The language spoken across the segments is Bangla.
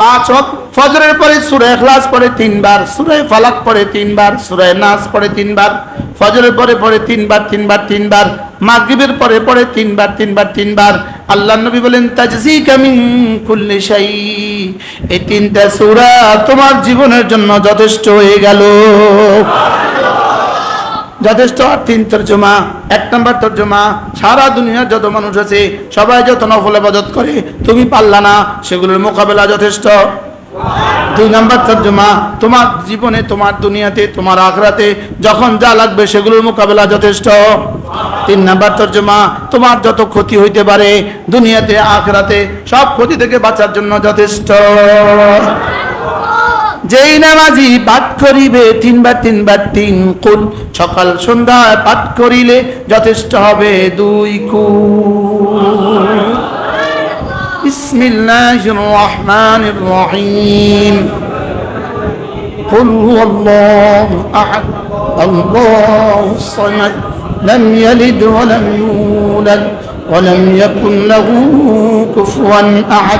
পাঁচ ওয়াক্ত ফজরের পরে সুরে এখলাস পরে তিনবার, সুরে ফালাক পরে তিনবার, সুরে নাস পরে তিনবার, ফজরের পরে পরে তিনবার তিনবার তিনবার, মাগরিবের পরে পরে তিনবার তিনবার তিনবার। আল্লাহ নবী বলেন, তাজজিকা মিন কুল্লি শাই। এই তিনটা সূরা তোমার জীবনের জন্য যথেষ্ট হয়ে গেল। যথেষ্ট আর তিন তর্জমা, এক নম্বর তর্জমা, সারা দুনিয়ার যত মানুষ আছে, সবাই যত নফল আবাদত করে, তুমি পারলা না, সেগুলোর মোকাবেলা যথেষ্ট। দুই নম্বর তর্জমা, তোমার জীবনে, তোমার দুনিয়াতে, তোমার আখরাতে যখন যা লাগবে সেগুলোর মোকাবেলা যথেষ্ট। তিন নাম্বার তর্জমা, তোমার যত ক্ষতি হইতে পারে, দুনিয়াতে আখরাতে সব ক্ষতি থেকে বাঁচার জন্য যথেষ্ট। যেই নামাজি পাঠ করিবে তিনবার তিনবার তিন কুল সকাল সন্ধ্যায় পাঠ করিলে যথেষ্ট হবে দুই কুল বিসমিল্লাহির রহমানির রহিম قل هو الله أحد الله الصمد لم يلد ولم يولد ولم يكن له كفوا أحد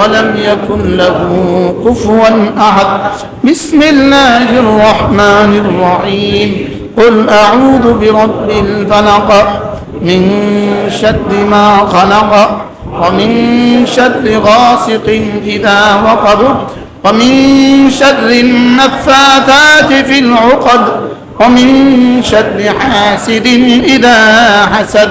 ولم يكن له كفوا أحد. بسم الله الرحمن الرحيم. قل أعوذ برب الفلق. من شر ما خلق. ومن شر غاسق إذا وقب ومن شر النفاثات في العقد. ومن شر حاسد إذا حسد.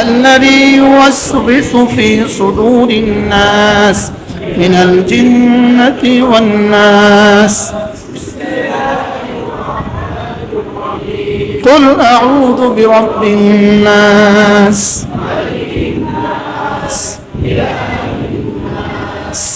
الذي يوسوس في صدور الناس من الجنة والناس. قل أعوذ برب الناس.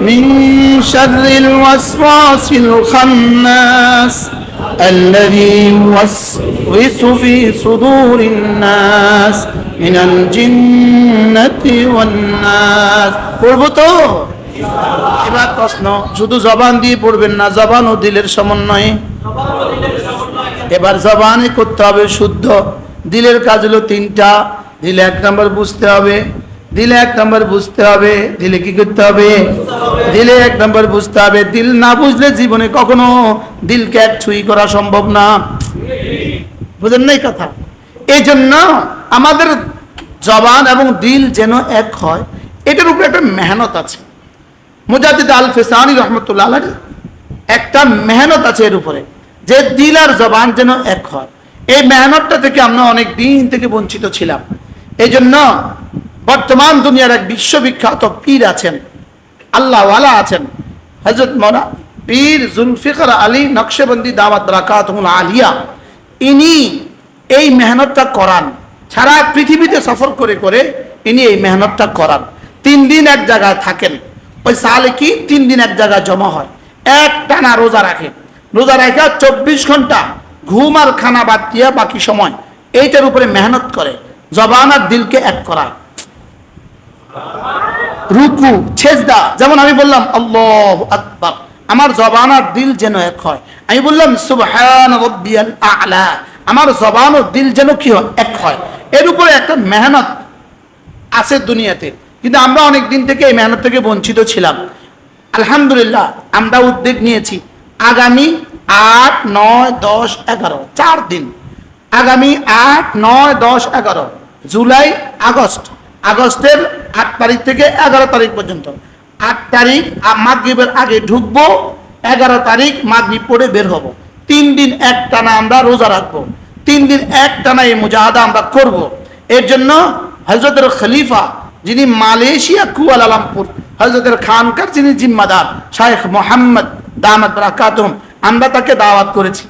من شر الوسواس الخناس الذي يوسوس في صدور الناس من الجنة والناس পড়ব তো এবার প্রশ্ন শুধু জবান দিয়ে পড়বেন না জবান ও দিলের সমন্বয়ে এবার জবানে করতে হবে শুদ্ধ দিলের কাজ হলো তিনটা দিলে এক নম্বর বুঝতে হবে দিলে এক নম্বর বুঝতে হবে, দিলে কি করতে হবে? দিলে এক নম্বর বুঝতে হবে, দিল না বুঝলে জীবনে কখনো দিলকে এক ছুঁই করা সম্ভব না। বুঝেন নাই কথা? এই জন্য আমাদের জবান এবং দিল যেন এক হয়, এটার উপরে একটা মেহনত আছে। মুজাদ্দিদ আল ফেসানি রহমতুল্লাহ একটা মেহনত আছে এর উপরে, যে দিল আর জবান যেন এক হয়। এই মেহনতটা থেকে আমরা অনেক দিন থেকে বঞ্চিত ছিলাম। এই জন্য বর্তমান দুনিয়ার এক বিশ্ববিখ্যাত পীর আছেন, আল্লাহওয়ালা আছেন হজরত মৌলা পীর জুলফিকর আলী নকশেবন্দি দাওয়াত রাকাতুল আলিয়া। ইনি এই মেহনতটা করান, সারা পৃথিবীতে সফর করে করে ইনি এই মেহনতটা করান। তিন দিন এক জায়গায় থাকেন, ওই সালে কি তিন দিন এক জায়গায় জমা হয়, এক টানা রোজা রাখে। রোজা রেখে চব্বিশ ঘণ্টা ঘুম আর খানা বাদ দিয়ে বাকি সময় এইটার উপরে মেহনত করে, জবান আর দিলকে এক করায়। রুকু, ছেজদা, যেমন আমি বললাম, আল্লাহ আকবার। আমার জবান আর দিল যেন এক হয়। আমি বললাম, সুবহান রব্বিয়াল আলা। আমার জবান ও দিল যেন কি হয়, এক হয়। এর উপরে একটা মেহনত আছে দুনিয়াতে। কিন্তু আমরা অনেক দিন থেকে এই মেহনত থেকে বঞ্চিত ছিলাম। আলহামদুলিল্লাহ, আমরা উদ্যোগ নিয়েছি। আগামী আট, নয়, দশ, এগারো, চার দিন। আগামী আট, নয়, দশ, এগারো, জুলাই, আগস্ট আগস্টের আট তারিখ থেকে এগারো তারিখ পর্যন্ত। আট তারিখ মাগরিবের আগে ঢুকবো, এগারো তারিখ মাগরিব পড়ে বের হব। তিন দিন এক টানা আমরা রোজা রাখব। তিন দিন এক টানা এই মুজাহাদা আমরা করব। এর জন্য হজরতের খলিফা যিনি মালয়েশিয়া কুয়ালালামপুর হজরতের খানকার যিনি জিম্মাদার শাহেখ মোহাম্মদ দামাত রাকাতুম আমরা তাকে দাওয়াত করেছি।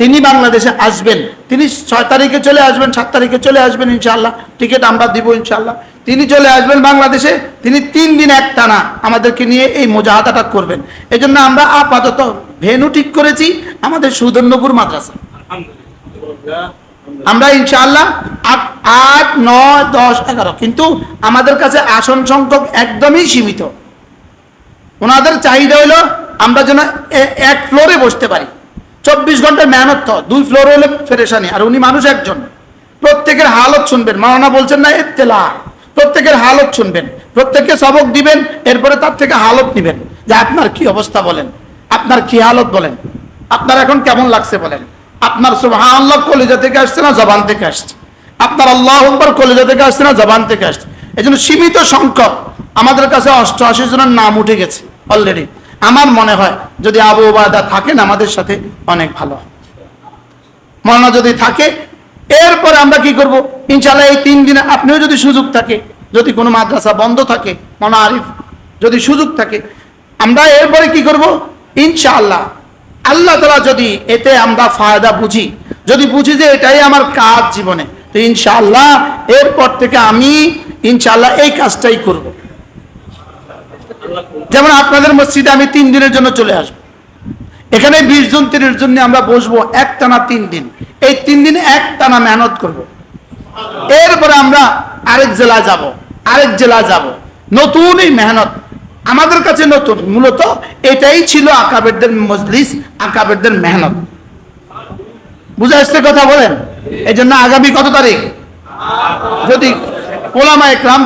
তিনি বাংলাদেশে আসবেন। তিনি ছয় তারিখে চলে আসবেন সাত তারিখে চলে আসবেন ইনশাল্লাহ টিকিট আমরা দিব ইনশাল্লাহ তিনি চলে আসবেন বাংলাদেশে তিনি তিন দিন এক টানা আমাদেরকে নিয়ে এই মোজাহাদাটা করবেন। এই জন্য আমরা আপাতত ভেনু ঠিক করেছি আমাদের সুদর্ণপুর মাদ্রাসা। আমরা ইনশাআল্লাহ আট আট নয় দশ এগারো কিন্তু আমাদের কাছে আসন সংখ্যক একদমই সীমিত। ওনাদের চাহিদা হলো আমরা যেন এক ফ্লোরে বসতে পারি। চব্বিশ ঘণ্টা মেহনত তো, দুই ফ্লোর হলে ফেরেশানি, আর উনি মানুষ একজন। প্রত্যেকের হালত শুনবেন মাওনা বলছেন না এত্তেলা প্রত্যেকের হালত শুনবেন, প্রত্যেককে সবক দিবেন, এরপরে তার থেকে হালত নিবেন। যে আপনার কি অবস্থা বলেন, আপনার কি হালত বলেন, আপনার এখন কেমন লাগছে বলেন। আপনার সুবহানাল্লাহ কলিজা থেকে আসছে না জবান থেকে আসছে? আপনার আল্লাহ আকবার কলিজা থেকে আসছে না জবান থেকে আসছে? এই জন্য সীমিত সংখ্যক আমাদের কাছে অষ্টআশি জনের নাম উঠে গেছে অলরেডি আমার মনে হয় যদি আবু ওবায়দা থাকেন, আমাদের সাথে অনেক ভালো মরনা যদি থাকে, এরপরে আমরা কি করব? ইনশাল্লাহ এই তিন দিনে আপনিও যদি সুযোগ থাকে, যদি কোনো মাদ্রাসা বন্ধ থাকে মনা আরিফ যদি সুযোগ থাকে, আমরা এরপরে কি করব? ইনশাআল্লাহ, আল্লাহ তালা যদি এতে আমরা ফায়দা বুঝি, যদি বুঝি যে এটাই আমার কাজ জীবনে, তো ইনশাআল্লাহ এরপর থেকে আমি ইনশাআল্লাহ এই কাজটাই করব। যেমন আপনাদের মসজিদে আমি তিন দিনের জন্য চলে আসব। এখানে বিশ জন, তিরিশ জন নিয়ে আমরা বসবো এক টানা তিন দিন। এই তিন দিন এক টানা মেহনত করব। এরপরে আমরা আরেক জেলা যাব, আরেক জেলা যাব। নতুন এই মেহনত আমাদের কাছে নতুন। মূলত এটাই ছিল আকাবেরদের মজলিস, আকাবেরদের মেহনত। বুঝে আসছে কথা বলেন? এই জন্য আগামী কত তারিখ? যদি ওলামা একরাম